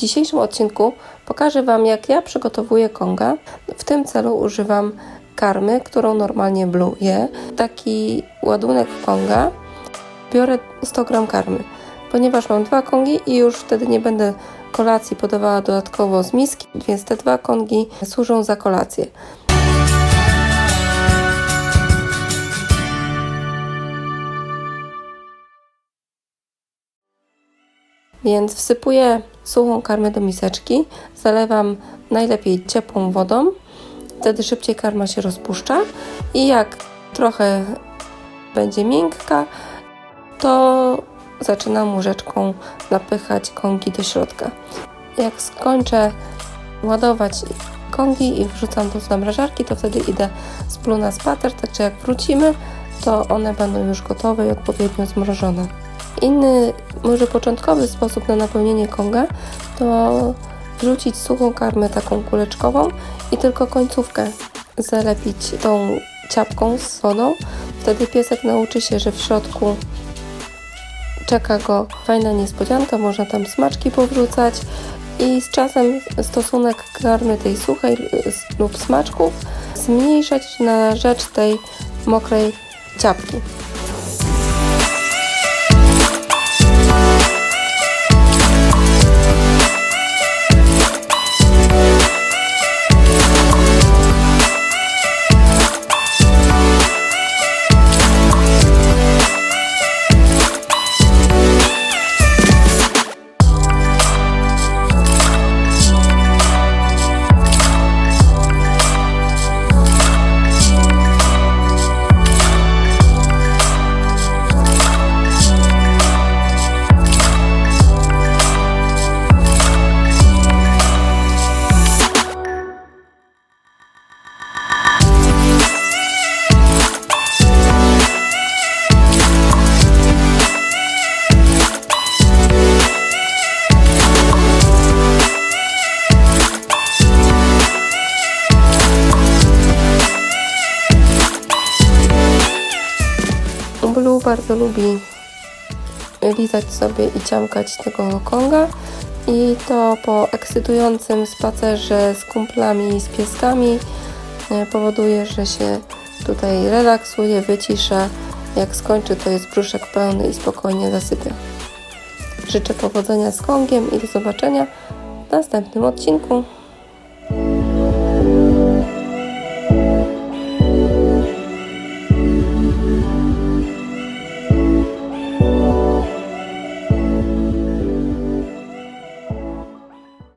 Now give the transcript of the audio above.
dzisiejszym odcinku pokażę Wam, jak ja przygotowuję konga. W tym celu używam karmy, którą normalnie Blue je. Taki ładunek konga biorę 100 gram karmy, ponieważ mam dwa kongi i już wtedy nie będę kolacji podawała dodatkowo z miski, więc te dwa kongi służą za kolację. Więc wsypuję suchą karmę do miseczki, zalewam najlepiej ciepłą wodą, wtedy szybciej karma się rozpuszcza i jak trochę będzie miękka, to zaczynam łyżeczką napychać kongi do środka. Jak skończę ładować kongi i wrzucam do zamrażarki, to wtedy idę z Blue na spacer, także jak wrócimy, to one będą już gotowe i odpowiednio zmrożone. Inny, może początkowy sposób na napełnienie konga to wrzucić suchą karmę taką kuleczkową i tylko końcówkę zalepić tą ciapką z wodą. Wtedy piesek nauczy się, że w środku czeka go fajna niespodzianka, można tam smaczki powrzucać i z czasem stosunek karmy tej suchej lub smaczków zmniejszać na rzecz tej mokrej ciapki. Blue bardzo lubi lizać sobie i ciamkać tego konga i to po ekscytującym spacerze z kumplami i z pieskami e, powoduje, że się tutaj relaksuje, wycisza. Jak skończy, to jest brzuszek pełny i spokojnie zasypia. Życzę powodzenia z kongiem i do zobaczenia w następnym odcinku.